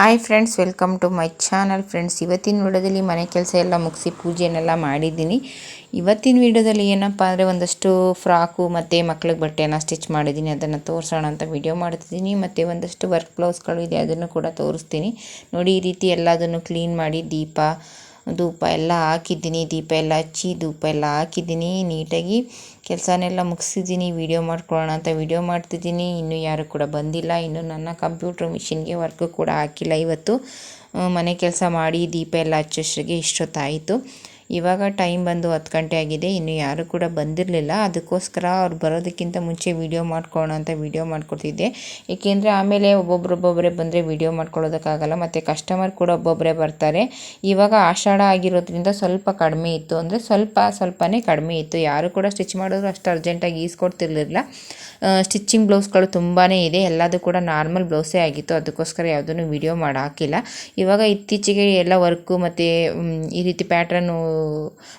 Hi friends welcome to my channel friends ಇವತ್ತಿನ ವಿಡಿಯೋದಲ್ಲಿ ಮನೆ ಕೆಲಸ ಎಲ್ಲ ಮುಗಿಸಿ ಪೂಜೆನೆಲ್ಲ ಮಾಡಿದ್ದೀನಿ. ಇವತ್ತಿನ ವಿಡಿಯೋದಲ್ಲಿ ಏನಪ್ಪ ಅಂದರೆ ಒಂದಷ್ಟು ಫ್ರಾಕು ಮತ್ತು ಮಕ್ಳಿಗೆ ಬಟ್ಟೆನ ಸ್ಟಿಚ್ ಮಾಡಿದ್ದೀನಿ. ಅದನ್ನು ತೋರಿಸೋಣ ಅಂತ ವಿಡಿಯೋ ಮಾಡ್ತಿದ್ದೀನಿ. ಮತ್ತು ಒಂದಷ್ಟು ವರ್ಕ್ ಬ್ಲೌಸ್ಗಳು ಇದೆ, ಅದನ್ನು ಕೂಡ ತೋರಿಸ್ತೀನಿ. ನೋಡಿ, ಈ ರೀತಿ ಎಲ್ಲದನ್ನು ಕ್ಲೀನ್ ಮಾಡಿ ದೀಪ ಧೂಪ ಎಲ್ಲ ಹಾಕಿದ್ದೀನಿ, ದೀಪ ಎಲ್ಲ ಹಚ್ಚಿ ಧೂಪ ಎಲ್ಲ ಹಾಕಿದ್ದೀನಿ. ನೀಟಾಗಿ ಕೆಲಸನೆಲ್ಲ ಮುಗಿಸಿದ್ದೀನಿ. ವೀಡಿಯೋ ಮಾಡ್ಕೊಳ್ಳೋಣ ಅಂತ ವೀಡಿಯೋ ಮಾಡ್ತಿದ್ದೀನಿ. ಇನ್ನೂ ಯಾರು ಕೂಡ ಬಂದಿಲ್ಲ. ಇನ್ನು ನನ್ನ ಕಂಪ್ಯೂಟ್ರ್ ಮಿಷಿನ್ಗೆ ವರ್ಕು ಕೂಡ ಹಾಕಿಲ್ಲ ಇವತ್ತು. ಮನೆ ಕೆಲಸ ಮಾಡಿ ದೀಪ ಎಲ್ಲ ಹಚ್ಚೋಷ್ಟರಿಗೆ ಇಷ್ಟೊತ್ತಾಯಿತು. ಇವಾಗ ಟೈಮ್ ಬಂದು ಹತ್ತು ಗಂಟೆ ಆಗಿದೆ, ಇನ್ನು ಯಾರು ಕೂಡ ಬಂದಿರಲಿಲ್ಲ. ಅದಕ್ಕೋಸ್ಕರ ಅವ್ರು ಬರೋದಕ್ಕಿಂತ ಮುಂಚೆ ವೀಡಿಯೋ ಮಾಡ್ಕೊಳ್ಳೋಣ ಅಂತ ವೀಡಿಯೋ ಮಾಡ್ಕೊಡ್ತಿದ್ದೆ. ಏಕೆಂದರೆ ಆಮೇಲೆ ಒಬ್ಬೊಬ್ಬರೊಬ್ಬೊಬ್ಬರೇ ಬಂದರೆ ವೀಡಿಯೋ ಮಾಡ್ಕೊಳ್ಳೋದಕ್ಕಾಗಲ್ಲ, ಮತ್ತು ಕಸ್ಟಮರ್ ಕೂಡ ಒಬ್ಬೊಬ್ಬರೇ ಬರ್ತಾರೆ. ಇವಾಗ ಆಷಾಢ ಆಗಿರೋದ್ರಿಂದ ಸ್ವಲ್ಪ ಕಡಿಮೆ ಇತ್ತು. ಅಂದರೆ ಸ್ವಲ್ಪ ಸ್ವಲ್ಪನೇ ಕಡಿಮೆ ಇತ್ತು. ಯಾರು ಕೂಡ ಸ್ಟಿಚ್ ಮಾಡಿದ್ರು ಅಷ್ಟು ಅರ್ಜೆಂಟಾಗಿ ಈಸ್ಕೊಡ್ತಿರ್ಲಿಲ್ಲ ಸ್ಟಿಚ್ಚಿಂಗ್ ಬ್ಲೌಸ್ಗಳು ತುಂಬಾ ಇದೆ. ಎಲ್ಲದೂ ಕೂಡ ನಾರ್ಮಲ್ ಬ್ಲೌಸೇ ಆಗಿತ್ತು. ಅದಕ್ಕೋಸ್ಕರ ಯಾವುದನ್ನು ವಿಡಿಯೋ ಮಾಡಾಕಿಲ್ಲ. ಇವಾಗ ಇತ್ತೀಚೆಗೆ ಎಲ್ಲ ವರ್ಕು ಮತ್ತು ಈ ರೀತಿ ಪ್ಯಾಟ್ರನ್ನು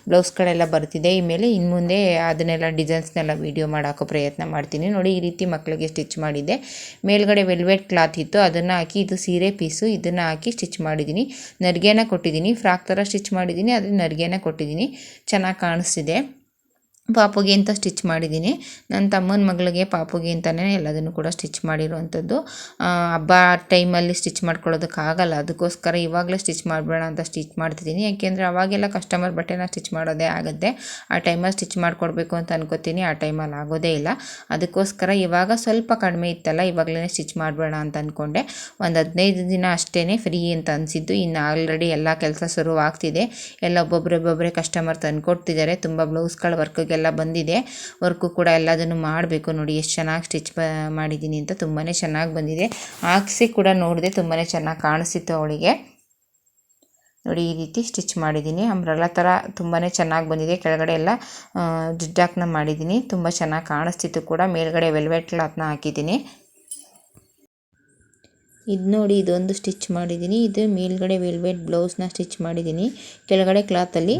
ಬ್ಲೌಸ್ಗಳೆಲ್ಲ ಬರ್ತಿದೆ. ಈ ಮೇಲೆ ಇನ್ನು ಮುಂದೆ ಅದನ್ನೆಲ್ಲ ಡಿಸೈನ್ಸ್ನೆಲ್ಲ ವೀಡಿಯೋ ಮಾಡಾಕೋ ಪ್ರಯತ್ನ ಮಾಡ್ತೀನಿ. ನೋಡಿ, ಈ ರೀತಿ ಮಕ್ಕಳಿಗೆ ಸ್ಟಿಚ್ ಮಾಡಿದ್ದೆ ಮೇಲ್ಗಡೆ ವೆಲ್ವೆಟ್ ಕ್ಲಾತ್ ಇತ್ತು. ಅದನ್ನು ಹಾಕಿ, ಇದು ಸೀರೆ ಪೀಸು ಇದನ್ನು ಹಾಕಿ ಸ್ಟಿಚ್ ಮಾಡಿದ್ದೀನಿ ನರಿಗೆನ ಕೊಟ್ಟಿದ್ದೀನಿ ಫ್ರಾಕ್ ಥರ ಸ್ಟಿಚ್ ಮಾಡಿದ್ದೀನಿ ಅದ್ರ ನರಿಗೆನ ಕೊಟ್ಟಿದ್ದೀನಿ ಚೆನ್ನಾಗಿ ಕಾಣಿಸ್ತಿದೆ. ಪಾಪುಗೆ ಅಂತ ಸ್ಟಿಚ್ ಮಾಡಿದ್ದೀನಿ. ನನ್ನ ತಮ್ಮನ ಮಗಳಿಗೆ ಪಾಪುಗೆ ಅಂತಲೇ ಎಲ್ಲದನ್ನು ಕೂಡ ಸ್ಟಿಚ್ ಮಾಡಿರುವಂಥದ್ದು. ಹಬ್ಬ ಟೈಮಲ್ಲಿ ಸ್ಟಿಚ್ ಮಾಡ್ಕೊಳ್ಳೋದಕ್ಕಾಗಲ್ಲ. ಅದಕ್ಕೋಸ್ಕರ ಇವಾಗಲೇ ಸ್ಟಿಚ್ ಮಾಡಬೇಡ ಅಂತ ಸ್ಟಿಚ್ ಮಾಡ್ತಿದ್ದೀನಿ. ಯಾಕೆಂದರೆ ಅವಾಗೆಲ್ಲ ಕಸ್ಟಮರ್ ಬಟ್ಟೆನ ಸ್ಟಿಚ್ ಮಾಡೋದೇ ಆಗುತ್ತೆ. ಆ ಟೈಮಲ್ಲಿ ಸ್ಟಿಚ್ ಮಾಡಿಕೊಡ್ಬೇಕು ಅಂತ ಅನ್ಕೋತೀನಿ. ಆ ಟೈಮಲ್ಲಿ ಆಗೋದೇ ಇಲ್ಲ. ಅದಕ್ಕೋಸ್ಕರ ಇವಾಗ ಸ್ವಲ್ಪ ಕಡಿಮೆ ಇತ್ತಲ್ಲ, ಇವಾಗಲೇ ಸ್ಟಿಚ್ ಮಾಡಬೇಡ ಅಂತ ಅಂದ್ಕೊಂಡೆ ಒಂದು ಹದಿನೈದು ದಿನ ಅಷ್ಟೇ ಫ್ರೀ ಅಂತ ಅನಿಸಿದ್ದು. ಇನ್ನು ಆಲ್ರೆಡಿ ಎಲ್ಲ ಕೆಲಸ ಶುರುವಾಗ್ತಿದೆ. ಎಲ್ಲ ಒಬ್ಬೊಬ್ಬರೊಬ್ಬೊಬ್ಬರೇ ಕಸ್ಟಮರ್ ತಂದು ಕೊಡ್ತಿದ್ದಾರೆ ತುಂಬ ಬ್ಲೌಸ್ಗಳ ವರ್ಕ್ಗೆ ಎಲ್ಲ ಬಂದಿದೆ. ವರ್ಕು ಕೂಡ ಎಲ್ಲದನ್ನು ಮಾಡಬೇಕು ನೋಡಿ, ಎಷ್ಟು ಚೆನ್ನಾಗಿ ಸ್ಟಿಚ್ ಮಾಡಿದ್ದೀನಿ ಅಂತ ತುಂಬಾ ಚೆನ್ನಾಗಿ ಬಂದಿದೆ. ಹಾಕ್ಸಿ ಕೂಡ ನೋಡಿದೆ ತುಂಬಾ ಚೆನ್ನಾಗಿ ಕಾಣಿಸ್ತಿತ್ತು ಅವಳಿಗೆ. ನೋಡಿ, ಈ ರೀತಿ ಸ್ಟಿಚ್ ಮಾಡಿದ್ದೀನಿ. ಅಂಬ್ರೆಲ್ಲ ಥರ ತುಂಬಾ ಚೆನ್ನಾಗಿ ಬಂದಿದೆ. ಕೆಳಗಡೆ ಎಲ್ಲ ಜಿಡ್ಡಾಕ್ನ ಮಾಡಿದ್ದೀನಿ. ತುಂಬ ಚೆನ್ನಾಗಿ ಕಾಣಿಸ್ತಿತ್ತು ಕೂಡ. ಮೇಲ್ಗಡೆ ವೆಲ್ವೆಟ್ ಕ್ಲಾತ್ನ ಹಾಕಿದ್ದೀನಿ. ಇದು ನೋಡಿ ಇದೊಂದು ಸ್ಟಿಚ್ ಮಾಡಿದ್ದೀನಿ ಇದು ಮೇಲ್ಗಡೆ ವೆಲ್ವೆಟ್ ಬ್ಲೌಸ್ನ ಸ್ಟಿಚ್ ಮಾಡಿದ್ದೀನಿ ಕೆಳಗಡೆ ಕ್ಲಾತಲ್ಲಿ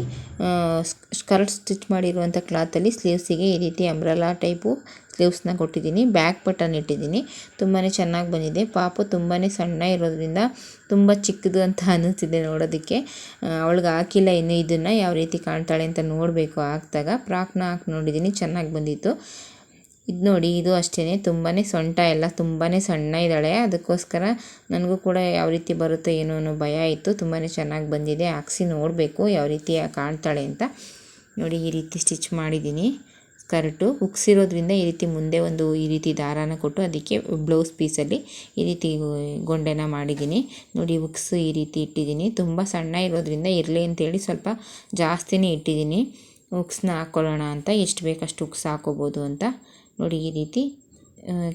ಸ್ಕರ್ಟ್ ಸ್ಟಿಚ್ ಮಾಡಿರುವಂಥ ಕ್ಲಾತಲ್ಲಿ ಸ್ಲೀವ್ಸಿಗೆ ಈ ರೀತಿ ಅಂಬ್ರಲಾ ಟೈಪು ಸ್ಲೀವ್ಸ್ನ ಕೊಟ್ಟಿದ್ದೀನಿ ಬ್ಯಾಕ್ ಬಟನ್ ಇಟ್ಟಿದ್ದೀನಿ ತುಂಬಾ ಚೆನ್ನಾಗಿ ಬಂದಿದೆ. ಪಾಪು ತುಂಬಾ ಸಣ್ಣ ಇರೋದ್ರಿಂದ ತುಂಬ ಚಿಕ್ಕದು ಅಂತ ಅನ್ನಿಸ್ತಿದೆ ನೋಡೋದಕ್ಕೆ. ಅವಳಿಗೆ ಹಾಕಿಲ್ಲ ಇನ್ನು ಇದನ್ನು. ಯಾವ ರೀತಿ ಕಾಣ್ತಾಳೆ ಅಂತ ನೋಡಬೇಕು. ಹಾಕಿದಾಗ ಫ್ರಾಕ್ನ ಹಾಕಿ ನೋಡಿದ್ದೀನಿ ಚೆನ್ನಾಗಿ ಬಂದಿತ್ತು. ಇದು ನೋಡಿ, ಇದು ಅಷ್ಟೇ ತುಂಬಾ ಸೊಂಟ ಎಲ್ಲ ತುಂಬಾ ಸಣ್ಣ ಇದ್ದಾಳೆ. ಅದಕ್ಕೋಸ್ಕರ ನನಗೂ ಕೂಡ ಯಾವ ರೀತಿ ಬರುತ್ತೆ ಏನೋ ಅನ್ನೋ ಭಯ ಇತ್ತು. ತುಂಬಾ ಚೆನ್ನಾಗಿ ಬಂದಿದೆ. ಹಾಕ್ಸಿ ನೋಡಬೇಕು ಯಾವ ರೀತಿ ಕಾಣ್ತಾಳೆ ಅಂತ. ನೋಡಿ, ಈ ರೀತಿ ಸ್ಟಿಚ್ ಮಾಡಿದ್ದೀನಿ. ಸ್ಕರ್ಟು ಉಕ್ಸಿರೋದ್ರಿಂದ ಈ ರೀತಿ ಮುಂದೆ ಒಂದು ಈ ರೀತಿ ದಾರಾನ ಕೊಟ್ಟು ಅದಕ್ಕೆ ಬ್ಲೌಸ್ ಪೀಸಲ್ಲಿ ಈ ರೀತಿ ಗೊಂಡೆನ ಮಾಡಿದ್ದೀನಿ. ನೋಡಿ, ಉಕ್ಸು ಈ ರೀತಿ ಇಟ್ಟಿದ್ದೀನಿ. ತುಂಬ ಸಣ್ಣ ಇರೋದ್ರಿಂದ ಇರಲಿ ಅಂತೇಳಿ ಸ್ವಲ್ಪ ಜಾಸ್ತಿನೇ ಇಟ್ಟಿದ್ದೀನಿ. ಉಕ್ಸ್ನ ಹಾಕ್ಕೊಳ್ಳೋಣ ಅಂತ. ಎಷ್ಟು ಬೇಕಷ್ಟು ಉಕ್ಸ್ ಹಾಕೋಬೋದು ಅಂತ. ನೋಡಿ ಈ ರೀತಿ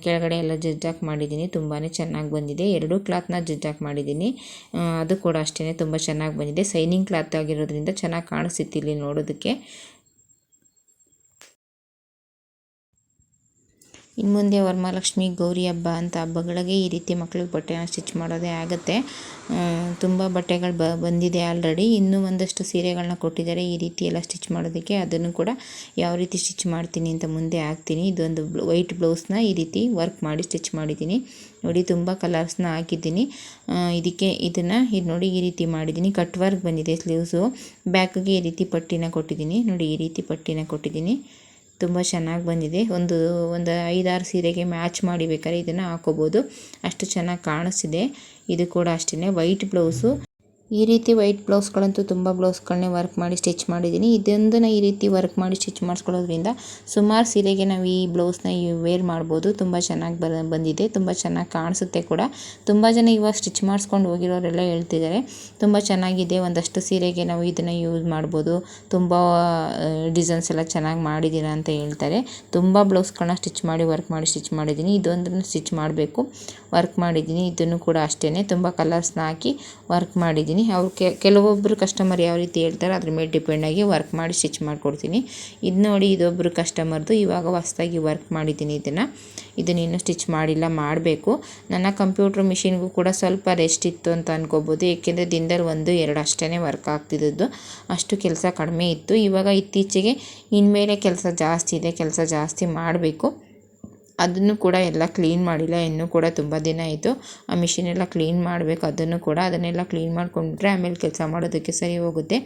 ಕೆಳಗಡೆ ಎಲ್ಲ ಜಜ್ಜಾಕ್ ಮಾಡಿದ್ದೀನಿ. ತುಂಬಾ ಚೆನ್ನಾಗಿ ಬಂದಿದೆ. ಎರಡು ಕ್ಲಾತ್ನ ಜಜ್ಜಾಕ್ ಮಾಡಿದ್ದೀನಿ. ಅದು ಕೂಡ ಅಷ್ಟೇ ತುಂಬ ಚೆನ್ನಾಗಿ ಬಂದಿದೆ. ಸೈನಿಂಗ್ ಕ್ಲಾತ್ ಆಗಿರೋದ್ರಿಂದ ಚೆನ್ನಾಗಿ ಕಾಣಿಸ್ತಿತ್ತು ಇಲ್ಲಿ ನೋಡೋದಕ್ಕೆ. ಇನ್ನು ಮುಂದೆ ವರಮಹಾಲಕ್ಷ್ಮಿ ಗೌರಿ ಹಬ್ಬ ಅಂತ ಹಬ್ಬಗಳಿಗೆ ಈ ರೀತಿ ಮಕ್ಳಿಗೆ ಬಟ್ಟೆನ ಸ್ಟಿಚ್ ಮಾಡೋದೇ ಆಗುತ್ತೆ. ತುಂಬ ಬಟ್ಟೆಗಳು ಬ, ಬಂದಿದೆ ಆಲ್ರೆಡಿ ಇನ್ನೂ ಒಂದಷ್ಟು ಸೀರೆಗಳನ್ನ ಕೊಟ್ಟಿದ್ದಾರೆ. ಈ ರೀತಿ ಎಲ್ಲ ಸ್ಟಿಚ್ ಮಾಡೋದಕ್ಕೆ ಅದನ್ನು ಕೂಡ ಯಾವ ರೀತಿ ಸ್ಟಿಚ್ ಮಾಡ್ತೀನಿ ಅಂತ ಮುಂದೆ ಹಾಕ್ತೀನಿ. ಇದೊಂದು ವೈಟ್ ಬ್ಲೌಸ್ನ ಈ ರೀತಿ ವರ್ಕ್ ಮಾಡಿ ಸ್ಟಿಚ್ ಮಾಡಿದ್ದೀನಿ. ನೋಡಿ, ತುಂಬ ಕಲರ್ಸ್ನ ಹಾಕಿದ್ದೀನಿ. ಇದಕ್ಕೆ ಇದನ್ನು ಇದು ನೋಡಿ ಈ ರೀತಿ ಮಾಡಿದ್ದೀನಿ. ಕಟ್ ವರ್ಕ್ ಬಂದಿದೆ ಸ್ಲೀವ್ಸು ಬ್ಯಾಕ್ಗೆ ಈ ರೀತಿ ಪಟ್ಟಿನ ಕೊಟ್ಟಿದ್ದೀನಿ. ನೋಡಿ, ಈ ರೀತಿ ಪಟ್ಟಿನ ಕೊಟ್ಟಿದ್ದೀನಿ. ತುಂಬ ಚೆನ್ನಾಗಿ ಬಂದಿದೆ. ಒಂದು ಒಂದು ಐದಾರು ಸೀರೆಗೆ ಮ್ಯಾಚ್ ಮಾಡಿ ಬೇಕಾದ್ರೆ ಇದನ್ನು ಹಾಕೋಬೋದು. ಅಷ್ಟು ಚೆನ್ನಾಗಿ ಕಾಣಿಸ್ತಿದೆ. ಇದು ಕೂಡ ಅಷ್ಟೇ ವೈಟ್ ಬ್ಲೌಸು. ಈ ರೀತಿ ವೈಟ್ ಬ್ಲೌಸ್ಗಳಂತೂ ತುಂಬ ಬ್ಲೌಸ್ಗಳನ್ನೇ ವರ್ಕ್ ಮಾಡಿ ಸ್ಟಿಚ್ ಮಾಡಿದ್ದೀನಿ. ಇದೊಂದನ್ನು ಈ ರೀತಿ ವರ್ಕ್ ಮಾಡಿ ಸ್ಟಿಚ್ ಮಾಡಿಸ್ಕೊಳ್ಳೋದ್ರಿಂದ ಸುಮಾರು ಸೀರೆಗೆ ನಾವು ಈ ಬ್ಲೌಸ್ನ ವೇರ್ ಮಾಡ್ಬೋದು. ತುಂಬ ಚೆನ್ನಾಗಿ ಬರ ಬಂದಿದೆ. ತುಂಬ ಚೆನ್ನಾಗಿ ಕಾಣಿಸುತ್ತೆ ಕೂಡ. ತುಂಬ ಜನ ಇವಾಗ ಸ್ಟಿಚ್ ಮಾಡಿಸ್ಕೊಂಡು ಹೋಗಿರೋರೆಲ್ಲ ಹೇಳ್ತಿದ್ದಾರೆ. ತುಂಬ ಚೆನ್ನಾಗಿದೆ. ಒಂದಷ್ಟು ಸೀರೆಗೆ ನಾವು ಇದನ್ನು ಯೂಸ್ ಮಾಡ್ಬೋದು. ತುಂಬ ಡಿಸೈನ್ಸ್ ಎಲ್ಲ ಚೆನ್ನಾಗಿ ಮಾಡಿದ್ದೀರಾ ಅಂತ ಹೇಳ್ತಾರೆ. ತುಂಬ ಬ್ಲೌಸ್ಗಳನ್ನ ಸ್ಟಿಚ್ ಮಾಡಿ, ವರ್ಕ್ ಮಾಡಿ ಸ್ಟಿಚ್ ಮಾಡಿದ್ದೀನಿ. ಇದೊಂದನ್ನು ಸ್ಟಿಚ್ ಮಾಡಬೇಕು. ವರ್ಕ್ ಮಾಡಿದ್ದೀನಿ. ಇದನ್ನು ಕೂಡ ಅಷ್ಟೇ ತುಂಬ ಕಲರ್ಸ್ನ ಹಾಕಿ ವರ್ಕ್ ಮಾಡಿದ್ದೀನಿ. ಅವ್ರು ಕೆಲವೊಬ್ಬರು ಕಸ್ಟಮರ್ ಯಾವ ರೀತಿ ಹೇಳ್ತಾರೆ, ಅದ್ರ ಮೇಲೆ ಡಿಪೆಂಡ್ ಆಗಿ ವರ್ಕ್ ಮಾಡಿ ಸ್ಟಿಚ್ ಮಾಡಿಕೊಡ್ತೀನಿ. ಇದು ನೋಡಿ ಇದೊಬ್ಬರು ಕಸ್ಟಮರ್ದು ಇವಾಗ ಹೊಸ್ದಾಗಿ ವರ್ಕ್ ಮಾಡಿದ್ದೀನಿ ಇದನ್ನು. ಇದನ್ನು ಇನ್ನೂ ಸ್ಟಿಚ್ ಮಾಡಿಲ್ಲ, ಮಾಡಬೇಕು. ನನ್ನ ಕಂಪ್ಯೂಟ್ರ್ ಮಿಷಿನ್ಗೂ ಕೂಡ ಸ್ವಲ್ಪ ರೆಸ್ಟ್ ಇತ್ತು ಅಂತ ಅನ್ಕೋಬೋದು. ಏಕೆಂದರೆ ದಿನದಲ್ಲಿ ಒಂದು, ಎರಡು ಅಷ್ಟೇ ವರ್ಕ್ ಆಗ್ತಿದ್ದದ್ದು. ಅಷ್ಟು ಕೆಲಸ ಕಡಿಮೆ ಇತ್ತು. ಇವಾಗ ಇತ್ತೀಚೆಗೆ ಇನ್ಮೇಲೆ ಕೆಲಸ ಜಾಸ್ತಿ ಇದೆ, ಕೆಲಸ ಜಾಸ್ತಿ ಮಾಡಬೇಕು. ಅದನ್ನು ಕೂಡ ಎಲ್ಲ ಕ್ಲೀನ್ ಮಾಡಿಲ್ಲ, ಇನ್ನೂ ಕೂಡ ತುಂಬ ದಿನ ಆಯಿತು. ಆ ಮಿಷಿನ್ ಎಲ್ಲ ಕ್ಲೀನ್ ಮಾಡಬೇಕು, ಅದನ್ನು ಕೂಡ ಅದನ್ನೆಲ್ಲ ಕ್ಲೀನ್ ಮಾಡಿಕೊಂಡ್ರೆ ಆಮೇಲೆ ಕೆಲಸ ಮಾಡೋದಕ್ಕೆ ಸರಿ ಹೋಗುತ್ತೆ.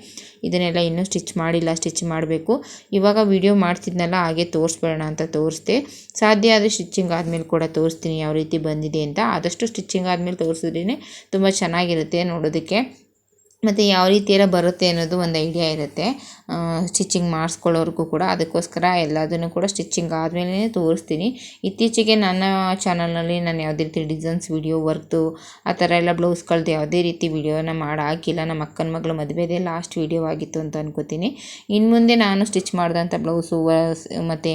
ಇದನ್ನೆಲ್ಲ ಇನ್ನೂ ಸ್ಟಿಚ್ ಮಾಡಿಲ್ಲ ಸ್ಟಿಚ್ ಮಾಡಬೇಕು. ಇವಾಗ ವಿಡಿಯೋ ಮಾಡ್ತಿದ್ನಲ್ಲ, ಹಾಗೆ ತೋರಿಸ್ಬೇಡ ಅಂತ ತೋರಿಸ್ದೆ. ಸಾಧ್ಯ ಆದರೆ ಸ್ಟಿಚ್ಚಿಂಗ್ ಆದಮೇಲೆ ಕೂಡ ತೋರಿಸ್ತೀನಿ ಯಾವ ರೀತಿ ಬಂದಿದೆ ಅಂತ. ಆದಷ್ಟು ಸ್ಟಿಚಿಂಗ್ ಆದಮೇಲೆ ತೋರಿಸಿದ್ರೇ ತುಂಬ ಚೆನ್ನಾಗಿರುತ್ತೆ ನೋಡೋದಕ್ಕೆ. ಮತ್ತು ಯಾವ ರೀತಿ ಎಲ್ಲ ಬರುತ್ತೆ ಅನ್ನೋದು ಒಂದು ಐಡಿಯಾ ಇರುತ್ತೆ. ಸ್ಟಿಚಿಂಗ್ ಮಾಡಿಸ್ಕೊಳ್ಳೋರ್ಗೂ ಕೂಡ ಅದಕ್ಕೋಸ್ಕರ ಎಲ್ಲದನ್ನು ಕೂಡ ಸ್ಟಿಚಿಂಗ್ ಆದಮೇಲೆ ತೋರಿಸ್ತೀನಿ. ಇತ್ತೀಚೆಗೆ ನನ್ನ ಚಾನಲ್ನಲ್ಲಿ ನಾನು ಯಾವುದೇ ರೀತಿ ಡಿಸೈನ್ಸ್ ವಿಡಿಯೋ ವರ್ಕ್ದು ಆ ಥರ ಎಲ್ಲ ಬ್ಲೌಸ್ಗಳ್ದು ಯಾವುದೇ ರೀತಿ ವಿಡಿಯೋನ ಮಾಡಿ ಹಾಕಿಲ್ಲ. ನಮ್ಮ ಅಕ್ಕನ ಮಗಳ ಮದುವೆದೇ ಲಾಸ್ಟ್ ವಿಡಿಯೋ ಆಗಿತ್ತು ಅಂತ ಅನ್ಕೋತೀನಿ. ಇನ್ನು ಮುಂದೆ ನಾನು ಸ್ಟಿಚ್ ಮಾಡಿದಂಥ ಬ್ಲೌಸು ಮತ್ತು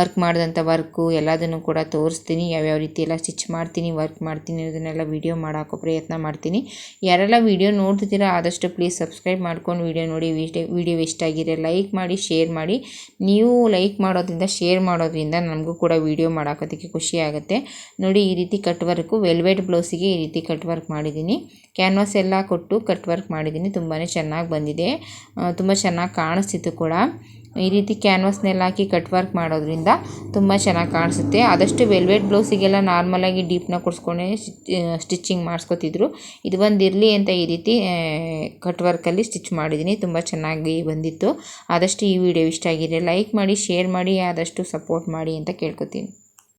ವರ್ಕ್ ಮಾಡಿದಂಥ ವರ್ಕು ಎಲ್ಲದನ್ನು ಕೂಡ ತೋರಿಸ್ತೀನಿ. ಯಾವ್ಯಾವ ರೀತಿ ಎಲ್ಲ ಸ್ಟಿಚ್ ಮಾಡ್ತೀನಿ ವರ್ಕ್ ಮಾಡ್ತೀನಿ ಅದನ್ನೆಲ್ಲ ವೀಡಿಯೋ ಮಾಡೋಕ್ಕೋ ಪ್ರಯತ್ನ ಮಾಡ್ತೀನಿ. ಯಾರೆಲ್ಲ ವೀಡಿಯೋ ನೋಡ್ತಿದ್ದೀರಾ ಆದಷ್ಟು ಪ್ಲೀಸ್ ಸಬ್ಸ್ಕ್ರೈಬ್ ಮಾಡ್ಕೊಂಡು ವೀಡಿಯೋ ನೋಡಿ. ವಿಡಿಯೋ ಇಷ್ಟ ಆಗಿದ್ರೆ ಲೈಕ್ ಮಾಡಿ ಶೇರ್ ಮಾಡಿ. ನೀವು ಲೈಕ್ ಮಾಡೋದ್ರಿಂದ ಶೇರ್ ಮಾಡೋದ್ರಿಂದ ನಮಗೂ ಕೂಡ ವಿಡಿಯೋ ಮಾಡೋಕೋದಕ್ಕೆ ಖುಷಿ ಆಗುತ್ತೆ. ನೋಡಿ, ಈ ರೀತಿ ಕಟ್ ವರ್ಕು ವೆಲ್ವೆಟ್ ಬ್ಲೌಸಿಗೆ ಈ ರೀತಿ ಕಟ್ ವರ್ಕ್ ಮಾಡಿದ್ದೀನಿ. ಕ್ಯಾನ್ವಾಸ್ ಎಲ್ಲ ಕೊಟ್ಟು ಕಟ್ ವರ್ಕ್ ಮಾಡಿದ್ದೀನಿ. ತುಂಬಾ ಚೆನ್ನಾಗಿ ಬಂದಿದೆ. ತುಂಬ ಚೆನ್ನಾಗಿ ಕಾಣಿಸ್ತಿತ್ತು ಕೂಡ. ಈ ರೀತಿ ಕ್ಯಾನ್ವಾಸ್ನೆಲ್ಲ ಹಾಕಿ ಕಟ್ ವರ್ಕ್ ಮಾಡೋದ್ರಿಂದ ತುಂಬ ಚೆನ್ನಾಗಿ ಕಾಣಿಸುತ್ತೆ. ಆದಷ್ಟು ವೆಲ್ವೆಟ್ ಬ್ಲೌಸಿಗೆಲ್ಲ ನಾರ್ಮಲಾಗಿ ಡೀಪ್ನ ಕೊಡಿಸ್ಕೊಂಡೆ ಸ್ಟಿಚ್ಚಿಂಗ್ ಮಾಡಿಸ್ಕೊತಿದ್ರು. ಇದು ಒಂದು ಅಂತ ಈ ರೀತಿ ಕಟ್ ವರ್ಕಲ್ಲಿ ಸ್ಟಿಚ್ ಮಾಡಿದ್ದೀನಿ. ತುಂಬ ಚೆನ್ನಾಗಿ ಬಂದಿತ್ತು. ಆದಷ್ಟು ಈ ವಿಡಿಯೋ ಇಷ್ಟ ಆಗಿದ್ದರೆ ಲೈಕ್ ಮಾಡಿ ಶೇರ್ ಮಾಡಿ ಆದಷ್ಟು ಸಪೋರ್ಟ್ ಮಾಡಿ ಅಂತ ಕೇಳ್ಕೊತೀನಿ.